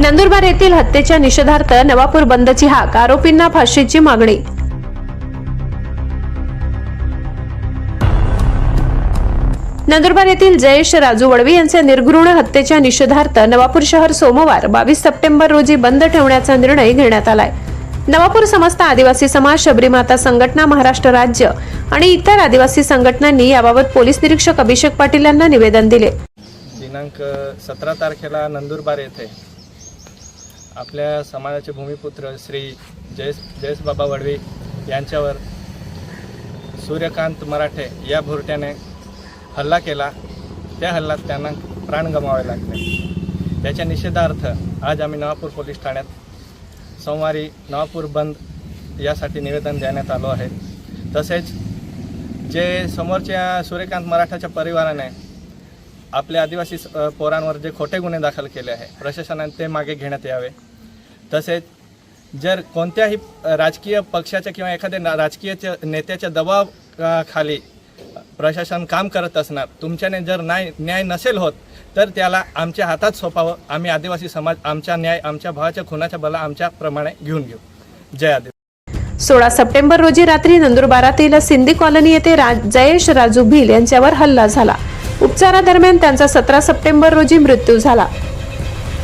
नंदुरबार येथील हत्येच्या निषेधार्थ नवापूर बंदची हाक आरोपींना फाशीची मागणी. नंदुरबार येथील जयेश राजू वडवी यांच्या निर्घृण हत्येच्या निषेधार्थ नवापूर शहर सोमवार बावीस सप्टेंबर रोजी बंद ठेवण्याचा निर्णय घेण्यात आलाय. नवापूर समस्त आदिवासी समाज शबरीमाता संघटना महाराष्ट्र राज्य आणि इतर आदिवासी संघटनांनी याबाबत पोलीस निरीक्षक अभिषेक पाटील यांना निवेदन दिले. दिनांक सतरा तारखेला नंदुरबार येथे आपल्या समाजाचे भूमिपुत्र श्री जयस जयेसबाबा वडवी यांच्यावर सूर्यकांत मराठे या भोरट्याने हल्ला केला. त्या हल्ल्यात त्यांना प्राण गमावे लागले. त्याच्या निषेधार्थ आज आम्ही नवापूर पोलीस ठाण्यात सोमवारी नवापूर बंद यासाठी निवेदन देण्यात आलो आहे. तसेच जे समोरच्या सूर्यकांत मराठाच्या परिवाराने आपल्या आदिवासी पोरांवर जे खोटे गुन्हे दाखल केले आहे प्रशासनाने ते मागे घेण्यात यावे. तसेच जर कोणत्याही राजकीय पक्षाच्या किंवा एखाद्या राजकीय नेत्याच्या दबाव खाली प्रशासन काम करत असणार तुमच्याने जर न्याय न्याय नसेल होत तर त्याला आमच्या हातात सोपावं. आम्ही आदिवासी समाज आमच्या न्याय आमच्या भावाच्या खुनाच्या बला आमच्याप्रमाणे घेऊन घेऊ. जय आदिवासी. सोळा सप्टेंबर रोजी रात्री नंदुरबारातील सिंधी कॉलनी येथे जयेश राजू भिल यांच्यावर हल्ला झाला. उपचारादरम्यान त्यांचा सतरा सप्टेंबर रोजी मृत्यू झाला.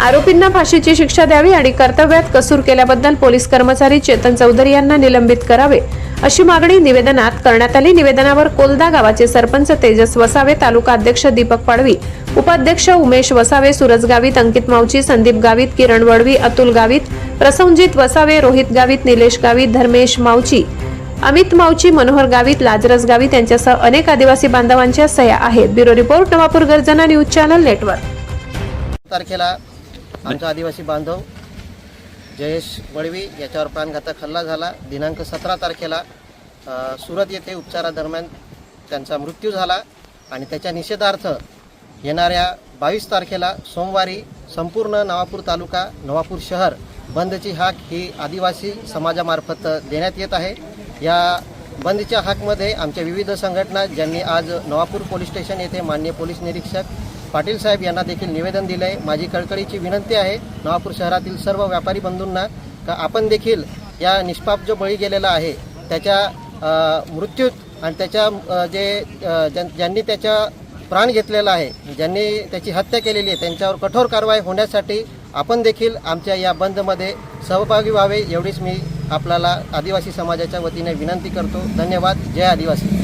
आरोपींना फाशीची शिक्षा द्यावी आणि कर्तव्यात कसूर केल्याबद्दल पोलीस कर्मचारी चेतन चौधरी यांना निलंबित करावे अशी मागणी निवेदनात करण्यात आली. निवेदनावर कोलदा गावाचे सरपंच तेजस वसावे तालुका अध्यक्ष दीपक पाडवी उपाध्यक्ष उमेश वसावे सुरज गावित अंकित मावची संदीप गावित किरण वडवी अतुल गावित प्रसंजित वसावे रोहित गावित निलेश गावित धर्मेश मावची अमित मावची मनोहर गावित लाजरस गावित यांच्यासह अनेक आदिवासी बांधवांच्या सह्या आहेत ब्युरो रिपोर्ट नवापूर गर्जना न्यूज चॅनल नेटवर्क. तारखेला आमचा आदिवासी बांधव जयेश बळवी याच्यावर प्राणघातक हल्ला झाला. दिनांक सतरा तारखेला सुरत येथे उपचारादरम्यान त्यांचा मृत्यू झाला आणि त्याच्या निषेधार्थ येणाऱ्या बावीस तारखेला सोमवारी संपूर्ण नवापूर तालुका नवापूर शहर बंदची हाक ही आदिवासी समाजामार्फत देण्यात येत आहे. या बंदच्या हाकमध्ये आमच्या विविध संघटना ज्यांनी आज नवापूर पोलीस स्टेशन येथे मान्य पोलीस निरीक्षक पाटील साहेब यांना देखील निवेदन दिलं आहे माझी कळकळीची विनंती आहे नवापूर शहरातील सर्व व्यापारी बंधूंना का आपण देखील या निष्पाप जो बळी गेलेला आहे त्याच्या मृत्यूत आणि त्याच्या जे ज्यां- ज्यांनी त्याच्या प्राण घेतलेला आहे ज्यांनी त्याची हत्या केलेली आहे त्यांच्यावर कठोर कारवाई होण्यासाठी आपण देखील आमच्या या बंदमध्ये सहभागी व्हावे एवढीच मी आपल्याला आदिवासी समाजाच्या वतीने विनंती करतो. धन्यवाद. जय आदिवासी.